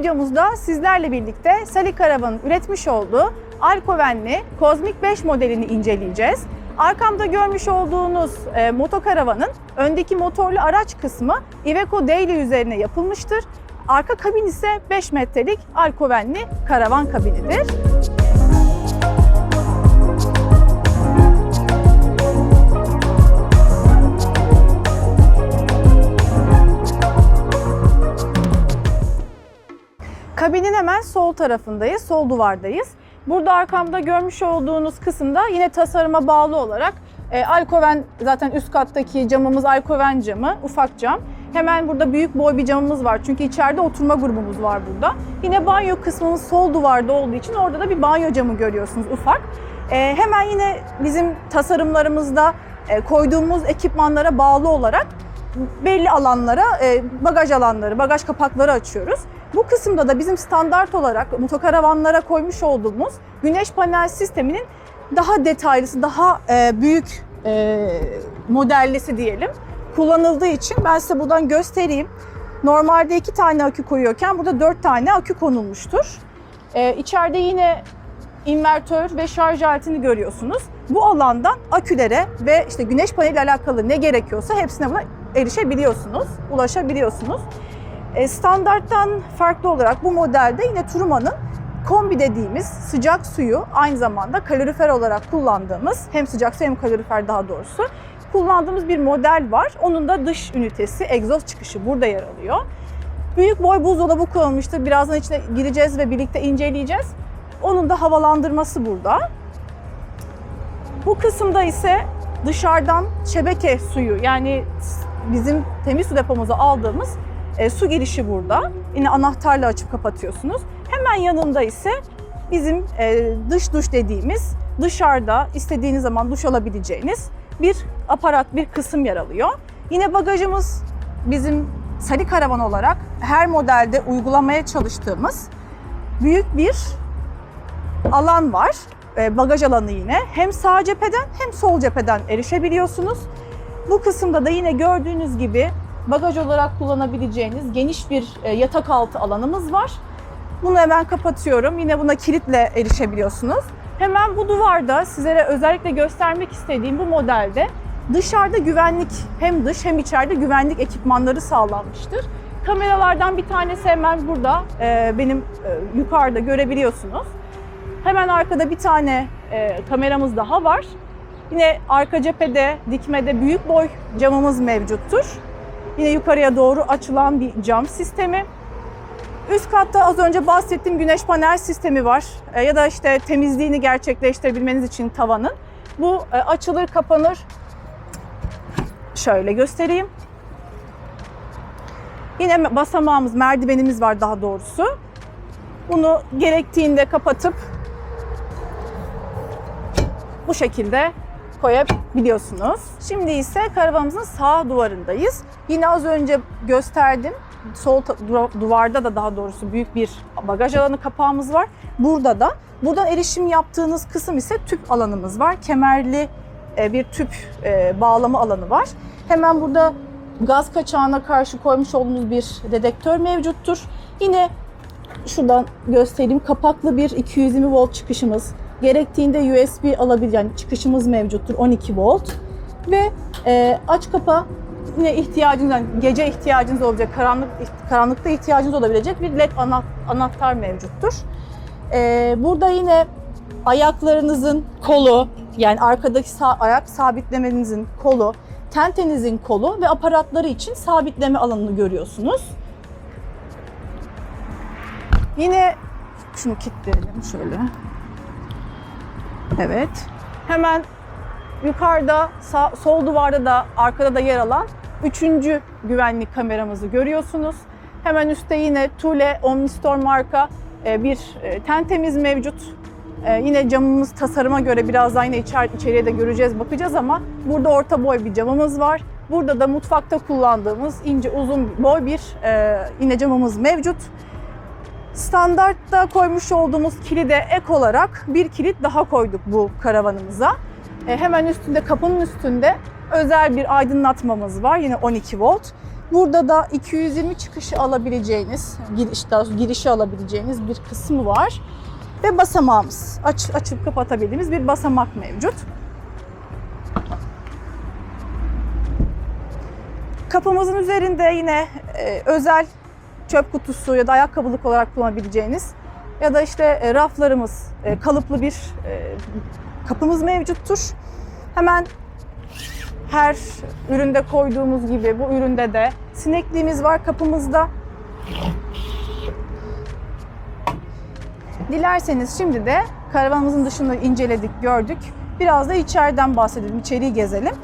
videomuzda sizlerle birlikte Sally Karavan'ın üretmiş olduğu Alkovenli Kozmik 5 modelini inceleyeceğiz. Arkamda görmüş olduğunuz e, motokaravanın öndeki motorlu araç kısmı Iveco Daily üzerine yapılmıştır. Arka kabin ise 5 metrelik Alkovenli karavan kabinidir. Kabinin hemen sol tarafındayız, sol duvardayız. Burada arkamda görmüş olduğunuz kısımda yine tasarıma bağlı olarak e, Alkoven zaten üst kattaki camımız Alkoven camı, ufak cam. Hemen burada büyük boy bir camımız var çünkü içeride oturma grubumuz var burada. Yine banyo kısmımız sol duvarda olduğu için orada da bir banyo camı görüyorsunuz ufak. E, hemen yine bizim tasarımlarımızda e, koyduğumuz ekipmanlara bağlı olarak belli alanlara e, bagaj alanları, bagaj kapakları açıyoruz. Bu kısımda da bizim standart olarak motokaravanlara koymuş olduğumuz güneş panel sisteminin daha detaylısı, daha e, büyük e, modellisi diyelim kullanıldığı için ben size buradan göstereyim. Normalde iki tane akü koyuyorken burada dört tane akü konulmuştur. E, içeride yine invertör ve şarj aletini görüyorsunuz. Bu alandan akülere ve işte güneş paneli alakalı ne gerekiyorsa hepsine buna erişebiliyorsunuz, ulaşabiliyorsunuz. E, Standarttan farklı olarak bu modelde yine Turuma'nın kombi dediğimiz sıcak suyu aynı zamanda kalorifer olarak kullandığımız hem sıcak su hem kalorifer daha doğrusu kullandığımız bir model var. Onun da dış ünitesi, egzoz çıkışı burada yer alıyor. Büyük boy buzdolabı kullanılmıştır. Birazdan içine gireceğiz ve birlikte inceleyeceğiz. Onun da havalandırması burada. Bu kısımda ise dışarıdan şebeke suyu yani bizim temiz su depomuza aldığımız e, su girişi burada. Yine anahtarla açıp kapatıyorsunuz. Hemen yanında ise bizim e, dış duş dediğimiz dışarıda istediğiniz zaman duş alabileceğiniz bir aparat, bir kısım yer alıyor. Yine bagajımız bizim Sari Karavan olarak her modelde uygulamaya çalıştığımız büyük bir alan var. E, bagaj alanı yine. Hem sağ cepheden hem sol cepheden erişebiliyorsunuz. Bu kısımda da yine gördüğünüz gibi bagaj olarak kullanabileceğiniz geniş bir e, yatak altı alanımız var. Bunu hemen kapatıyorum. Yine buna kilitle erişebiliyorsunuz. Hemen bu duvarda sizlere özellikle göstermek istediğim bu modelde dışarıda güvenlik hem dış hem içeride güvenlik ekipmanları sağlanmıştır. Kameralardan bir tanesi hemen burada e, benim e, yukarıda görebiliyorsunuz. Hemen arkada bir tane kameramız daha var. Yine arka cephede, dikmede büyük boy camımız mevcuttur. Yine yukarıya doğru açılan bir cam sistemi. Üst katta az önce bahsettiğim güneş panel sistemi var. E, ya da işte temizliğini gerçekleştirebilmeniz için tavanın. Bu e, açılır, kapanır. Şöyle göstereyim. Yine basamağımız, merdivenimiz var daha doğrusu. Bunu gerektiğinde kapatıp bu şekilde koyabiliyorsunuz. Şimdi ise karavanımızın sağ duvarındayız. Yine az önce gösterdim. Sol duvarda da daha doğrusu büyük bir bagaj alanı kapağımız var. Burada da buradan erişim yaptığınız kısım ise tüp alanımız var. Kemerli e, bir tüp e, bağlama alanı var. Hemen burada gaz kaçağına karşı koymuş olduğumuz bir dedektör mevcuttur. Yine şuradan göstereyim. Kapaklı bir 220 volt çıkışımız. Gerektiğinde USB alabilen çıkışımız mevcuttur 12 volt. Ve e, aç kapa yine ihtiyacınız, yani gece ihtiyacınız olacak, karanlık karanlıkta ihtiyacınız olabilecek bir led ana- anahtar mevcuttur. Ee, burada yine ayaklarınızın kolu, yani arkadaki sağ, ayak sabitlemenizin kolu, tentenizin kolu ve aparatları için sabitleme alanını görüyorsunuz. Yine şunu kilitleyelim şöyle. Evet. Hemen yukarıda sağ, sol duvarda da arkada da yer alan üçüncü güvenlik kameramızı görüyorsunuz. Hemen üstte yine Thule Omnistor marka e, bir e, tentemiz mevcut. E, Yine camımız tasarıma göre birazdan yine içer, içeriye de göreceğiz, bakacağız ama burada orta boy bir camımız var. Burada da mutfakta kullandığımız ince uzun boy bir e, yine camımız mevcut. Standartta koymuş olduğumuz kilide ek olarak bir kilit daha koyduk bu karavanımıza. E, hemen üstünde, kapının üstünde özel bir aydınlatmamız var. Yine 12 volt. Burada da 220 çıkışı alabileceğiniz, giriş, daha girişi alabileceğiniz bir kısmı var. Ve basamağımız, aç, açıp kapatabildiğimiz bir basamak mevcut. Kapımızın üzerinde yine e, özel çöp kutusu ya da ayakkabılık olarak kullanabileceğiniz ya da işte e, raflarımız, e, kalıplı bir e, kapımız mevcuttur. Hemen her üründe koyduğumuz gibi bu üründe de sinekliğimiz var kapımızda. Dilerseniz şimdi de karavanımızın dışını inceledik, gördük. Biraz da içeriden bahsedelim, içeriği gezelim.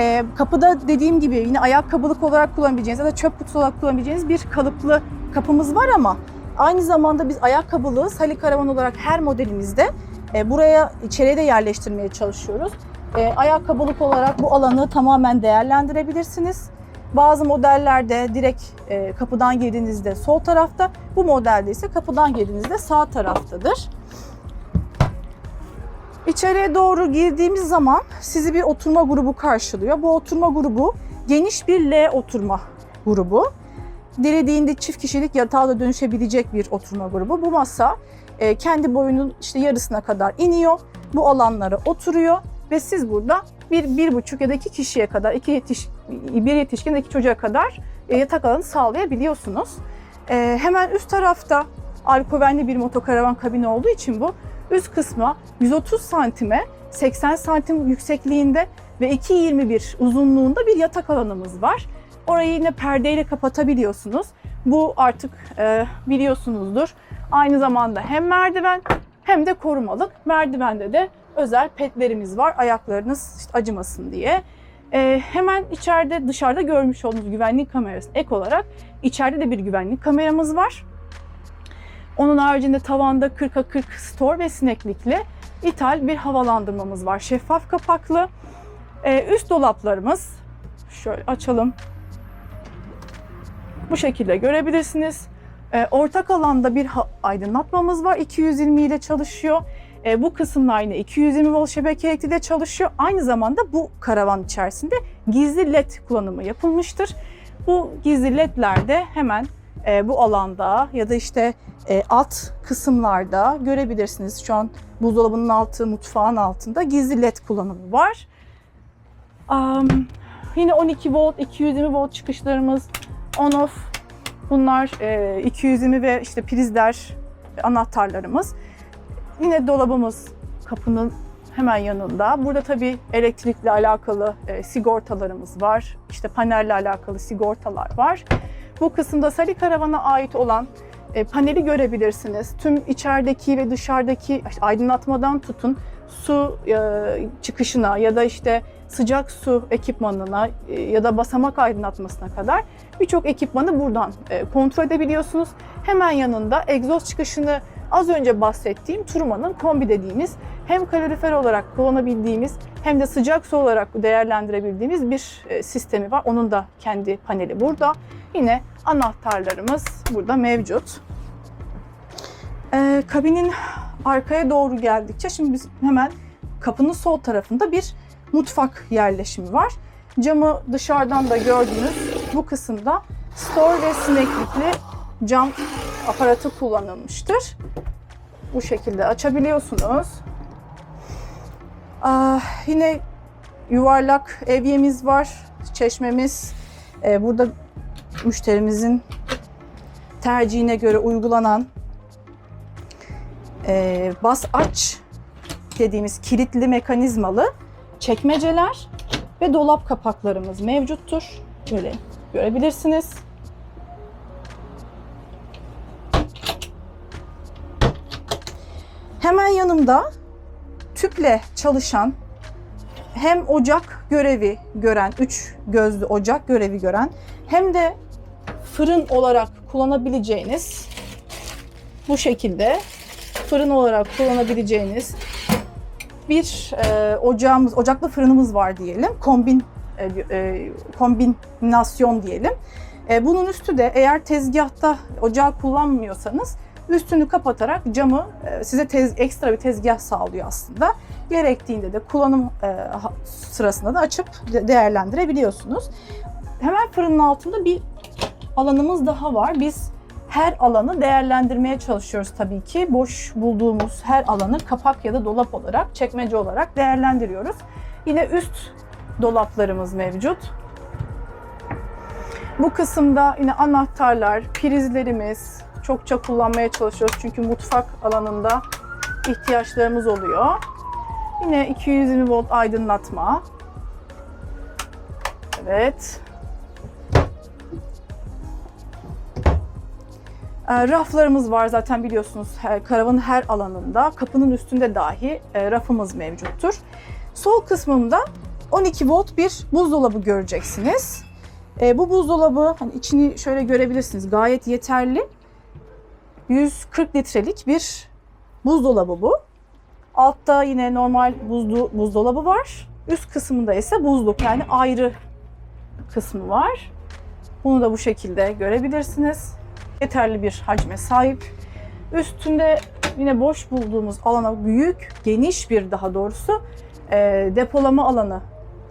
Ee, kapıda dediğim gibi yine ayakkabılık olarak kullanabileceğiniz ya da çöp kutusu olarak kullanabileceğiniz bir kalıplı kapımız var ama aynı zamanda biz ayakkabılığı Sali Karavan olarak her modelimizde e, buraya içeriye de yerleştirmeye çalışıyoruz. E, ayakkabılık olarak bu alanı tamamen değerlendirebilirsiniz. Bazı modellerde direkt e, kapıdan girdiğinizde sol tarafta, bu modelde ise kapıdan girdiğinizde sağ taraftadır. İçeriye doğru girdiğimiz zaman sizi bir oturma grubu karşılıyor. Bu oturma grubu geniş bir L oturma grubu. Dilediğinde çift kişilik yatağa da dönüşebilecek bir oturma grubu. Bu masa e, kendi boyunun işte yarısına kadar iniyor. Bu alanlara oturuyor ve siz burada bir, bir buçuk ya da iki kişiye kadar, iki yetiş, bir yetişkin iki çocuğa kadar e, yatak alanı sağlayabiliyorsunuz. E, hemen üst tarafta alkovenli bir motokaravan kabini olduğu için bu üst kısma 130 santime 80 santim yüksekliğinde ve 2.21 uzunluğunda bir yatak alanımız var. Orayı yine perdeyle kapatabiliyorsunuz. Bu artık e, biliyorsunuzdur. Aynı zamanda hem merdiven hem de korumalık. Merdivende de özel petlerimiz var. Ayaklarınız işte acımasın diye. E, hemen içeride dışarıda görmüş olduğunuz güvenlik kamerası ek olarak içeride de bir güvenlik kameramız var. Onun haricinde tavanda 40'a 40 store ve sineklikli ithal bir havalandırmamız var. Şeffaf kapaklı. Ee, üst dolaplarımız şöyle açalım. Bu şekilde görebilirsiniz. Ee, ortak alanda bir aydınlatmamız var. 220 ile çalışıyor. Ee, bu kısımlar yine 220 volt şebeke elektriğiyle çalışıyor. Aynı zamanda bu karavan içerisinde gizli led kullanımı yapılmıştır. Bu gizli ledlerde hemen e, bu alanda ya da işte e, alt kısımlarda görebilirsiniz. Şu an buzdolabının altı, mutfağın altında gizli led kullanımı var. Am, yine 12 volt, 220 volt çıkışlarımız on off. Bunlar e, 220 ve işte prizler, anahtarlarımız. Yine dolabımız kapının hemen yanında. Burada tabii elektrikle alakalı e, sigortalarımız var. İşte panelle alakalı sigortalar var. Bu kısımda Sali Karavan'a ait olan e, paneli görebilirsiniz. Tüm içerideki ve dışarıdaki işte aydınlatmadan tutun su e, çıkışına ya da işte sıcak su ekipmanına e, ya da basamak aydınlatmasına kadar birçok ekipmanı buradan kontrol edebiliyorsunuz. Hemen yanında egzoz çıkışını az önce bahsettiğim Turman'ın kombi dediğimiz hem kalorifer olarak kullanabildiğimiz hem de sıcak su olarak değerlendirebildiğimiz bir e, sistemi var. Onun da kendi paneli burada. Yine anahtarlarımız burada mevcut. Ee, kabinin arkaya doğru geldikçe şimdi biz hemen kapının sol tarafında bir mutfak yerleşimi var. Camı dışarıdan da gördüğünüz bu kısımda store ve sineklikli cam aparatı kullanılmıştır. Bu şekilde açabiliyorsunuz. Aa, yine yuvarlak evyemiz var, çeşmemiz, Ee, burada müşterimizin tercihine göre uygulanan e, bas aç dediğimiz kilitli mekanizmalı çekmeceler ve dolap kapaklarımız mevcuttur. Böyle görebilirsiniz. Hemen yanımda tüple çalışan hem ocak görevi gören, üç gözlü ocak görevi gören hem de fırın olarak kullanabileceğiniz bu şekilde fırın olarak kullanabileceğiniz bir e, ocağımız, ocaklı fırınımız var diyelim. Kombin e, e, kombinasyon diyelim. E, bunun üstü de eğer tezgahta ocağı kullanmıyorsanız üstünü kapatarak camı e, size tez, ekstra bir tezgah sağlıyor aslında. Gerektiğinde de kullanım e, sırasında da açıp de- değerlendirebiliyorsunuz. Hemen fırının altında bir alanımız daha var. Biz her alanı değerlendirmeye çalışıyoruz tabii ki. Boş bulduğumuz her alanı kapak ya da dolap olarak, çekmece olarak değerlendiriyoruz. Yine üst dolaplarımız mevcut. Bu kısımda yine anahtarlar, prizlerimiz çokça kullanmaya çalışıyoruz. Çünkü mutfak alanında ihtiyaçlarımız oluyor. Yine 220 volt aydınlatma. Evet. E, Raflarımız var zaten biliyorsunuz karavanın her alanında. Kapının üstünde dahi e, rafımız mevcuttur. Sol kısmımda 12 volt bir buzdolabı göreceksiniz. E, bu buzdolabı hani içini şöyle görebilirsiniz gayet yeterli. 140 litrelik bir buzdolabı bu. Altta yine normal buzlu buzdolabı var. Üst kısmında ise buzluk yani ayrı kısmı var. Bunu da bu şekilde görebilirsiniz yeterli bir hacme sahip. Üstünde yine boş bulduğumuz alana büyük, geniş bir daha doğrusu e, depolama alanı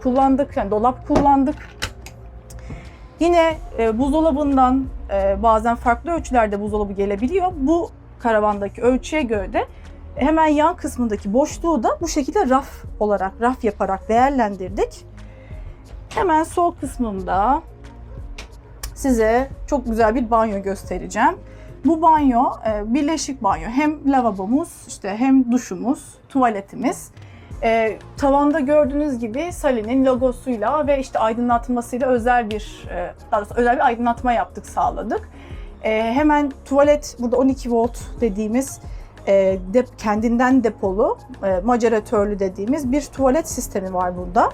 kullandık. Yani dolap kullandık. Yine e, buzdolabından e, bazen farklı ölçülerde buzdolabı gelebiliyor. Bu karavandaki ölçüye göre de hemen yan kısmındaki boşluğu da bu şekilde raf olarak, raf yaparak değerlendirdik. Hemen sol kısmımda size çok güzel bir banyo göstereceğim. Bu banyo e, birleşik banyo. Hem lavabomuz, işte hem duşumuz, tuvaletimiz. E, tavanda gördüğünüz gibi Sally'nin logosuyla ve işte aydınlatmasıyla özel bir e, daha doğrusu özel bir aydınlatma yaptık, sağladık. E, hemen tuvalet burada 12 volt dediğimiz e, de, kendinden depolu, e, maceratörlü dediğimiz bir tuvalet sistemi var burada.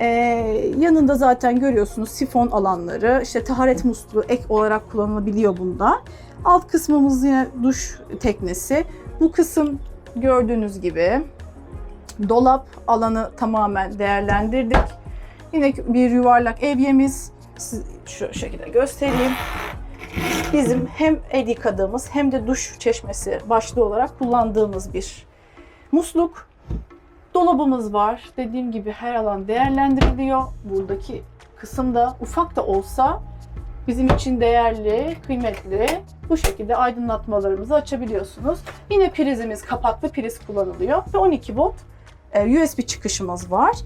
Ee, yanında zaten görüyorsunuz sifon alanları, işte taharet musluğu ek olarak kullanılabiliyor bunda. Alt kısmımız yine duş teknesi. Bu kısım gördüğünüz gibi dolap alanı tamamen değerlendirdik. Yine bir yuvarlak evyemiz. Siz şu şekilde göstereyim. Bizim hem el yıkadığımız hem de duş çeşmesi başlığı olarak kullandığımız bir musluk. Dolabımız var. Dediğim gibi her alan değerlendiriliyor. Buradaki kısımda ufak da olsa bizim için değerli, kıymetli. Bu şekilde aydınlatmalarımızı açabiliyorsunuz. Yine prizimiz kapaklı priz kullanılıyor ve 12 volt USB çıkışımız var.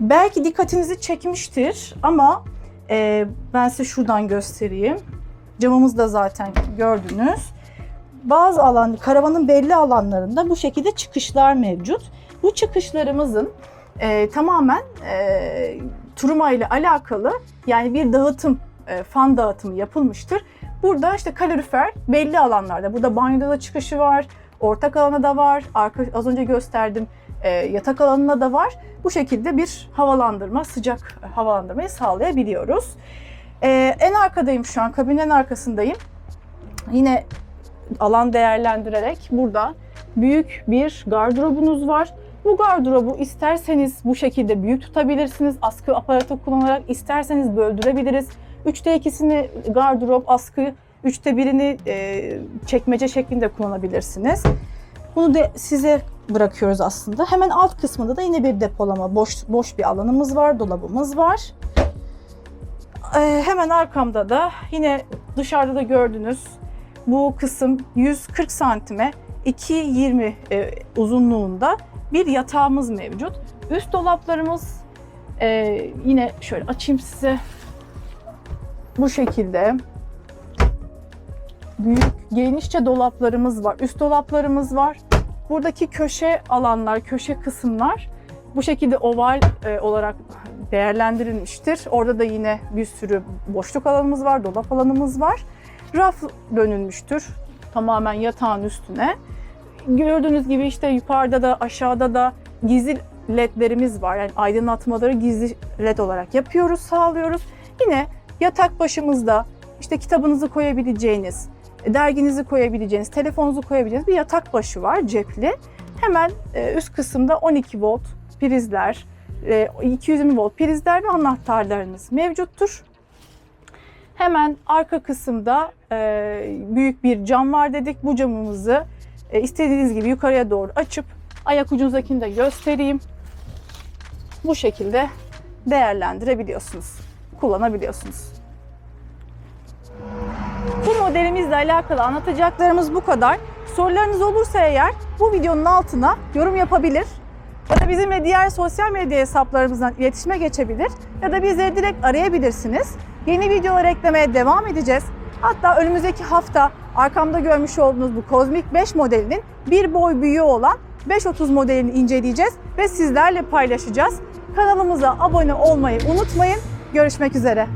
Belki dikkatinizi çekmiştir ama e, ben size şuradan göstereyim. Camımız da zaten gördünüz. Bazı alan, karavanın belli alanlarında bu şekilde çıkışlar mevcut. Bu çıkışlarımızın e, tamamen e, turuma ile alakalı yani bir dağıtım, e, fan dağıtımı yapılmıştır. Burada işte kalorifer belli alanlarda, burada banyoda da çıkışı var, ortak alana da var, arka, az önce gösterdim e, yatak alanına da var. Bu şekilde bir havalandırma, sıcak havalandırmayı sağlayabiliyoruz. E, en arkadayım şu an, kabinin arkasındayım. Yine alan değerlendirerek burada büyük bir gardırobunuz var. Bu gardırobu isterseniz bu şekilde büyük tutabilirsiniz. Askı aparatı kullanarak isterseniz böldürebiliriz. Üçte ikisini gardırop, askı, üçte birini e, çekmece şeklinde kullanabilirsiniz. Bunu da size bırakıyoruz aslında. Hemen alt kısmında da yine bir depolama, boş boş bir alanımız var, dolabımız var. Ee, hemen arkamda da yine dışarıda da gördünüz bu kısım 140 santime 2.20 e, uzunluğunda bir yatağımız mevcut. Üst dolaplarımız e, yine şöyle açayım size. Bu şekilde büyük genişçe dolaplarımız var. Üst dolaplarımız var. Buradaki köşe alanlar, köşe kısımlar bu şekilde oval e, olarak değerlendirilmiştir. Orada da yine bir sürü boşluk alanımız var, dolap alanımız var. Raf dönülmüştür tamamen yatağın üstüne. Gördüğünüz gibi işte yukarıda da aşağıda da gizli ledlerimiz var. Yani aydınlatmaları gizli led olarak yapıyoruz, sağlıyoruz. Yine yatak başımızda işte kitabınızı koyabileceğiniz, derginizi koyabileceğiniz, telefonunuzu koyabileceğiniz bir yatak başı var cepli. Hemen e, üst kısımda 12 volt prizler, e, 220 volt prizler ve anahtarlarınız mevcuttur. Hemen arka kısımda e, büyük bir cam var dedik. Bu camımızı e, istediğiniz gibi yukarıya doğru açıp ayak ucunuzdakini de göstereyim. Bu şekilde değerlendirebiliyorsunuz, kullanabiliyorsunuz. Modelimizle alakalı anlatacaklarımız bu kadar. Sorularınız olursa eğer bu videonun altına yorum yapabilir ya da bizimle diğer sosyal medya hesaplarımızdan iletişime geçebilir ya da bizleri direkt arayabilirsiniz. Yeni videolar eklemeye devam edeceğiz. Hatta önümüzdeki hafta arkamda görmüş olduğunuz bu Cosmic 5 modelinin bir boy büyüğü olan 530 modelini inceleyeceğiz ve sizlerle paylaşacağız. Kanalımıza abone olmayı unutmayın. Görüşmek üzere.